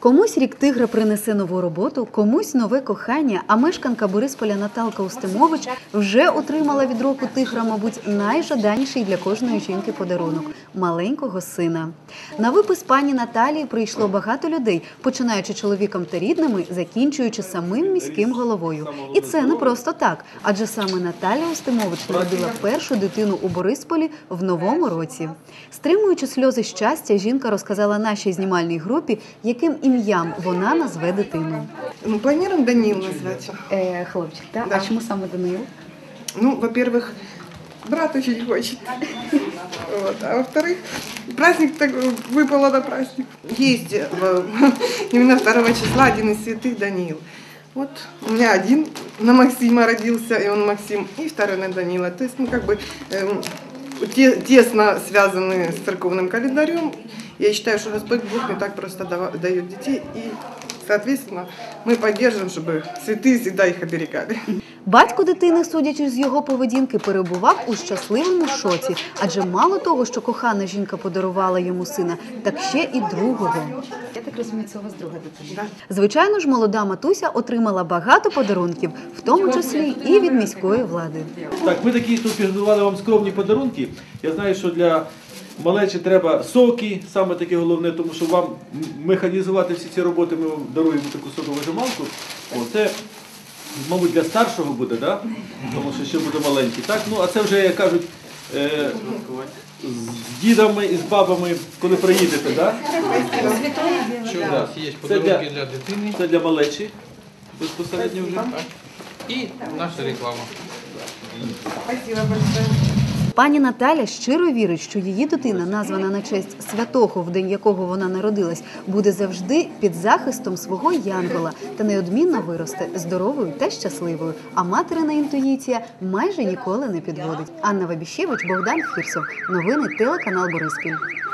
Комусь рік тигра принесе нову роботу, комусь нове кохання. А мешканка Борисполя Наталка Устимович вже отримала від року тигра, мабуть, найжаданіший для кожної жінки подарунок маленького сина. На випис пані Наталії прийшло багато людей, починаючи чоловіком та рідними, закінчуючи самим міським головою. І це не просто так, адже саме Наталя Устимович народила першу дитину у Борисполі в новому році. Стримуючи сльози щастя, жінка розказала нашій знімальній групі, яким ім'ям вона назве дитину. Ну, планируем Данил назвать. Е, хлопчик, так? Да. а чому саме Данил? Ну, во-первых, брат очень хочет. Вот. А во-вторых, праздник так выпало на праздник. Есть э, именно 2 числа один из святых Даниил. Вот у меня один на Максима родился, и он Максим, и второй на Данила. То есть мы как бы те- тесно связаны с церковным календарем. Я считаю, что Господь Бог не так просто дает детей, и, соответственно, мы поддерживаем, чтобы святые всегда их оберегали. Батько дитини, судячи з його поведінки, перебував у щасливому шоці, адже мало того, що кохана жінка подарувала йому сина, так ще і другого. Я так розумію, це у вас друга дитина. Звичайно ж, молода матуся отримала багато подарунків, в тому числі і від міської влади. Так, ми такі тут підготували вам скромні подарунки. Я знаю, що для малечі треба соки, саме таке головне, тому що вам механізувати всі ці роботи ми вам даруємо таку соковижималку. О, це, мабуть, для старшого буде, да? тому що ще буде маленький. Так? Ну, а це вже, як кажуть, е, з дідами і з бабами, коли приїдете, да? Що у нас є Це подарунки для- для дитини це для малечі. Безпосередньо вже. і наша реклама. Спасибо большое. Пані Наталя щиро вірить, що її дитина, названа на честь святого, в день якого вона народилась, буде завжди під захистом свого янгола та неодмінно виросте здоровою та щасливою. А материна інтуїція майже ніколи не підводить. Анна Вабіщевич, Богдан Фірсов. Новини телеканал Бориспіль.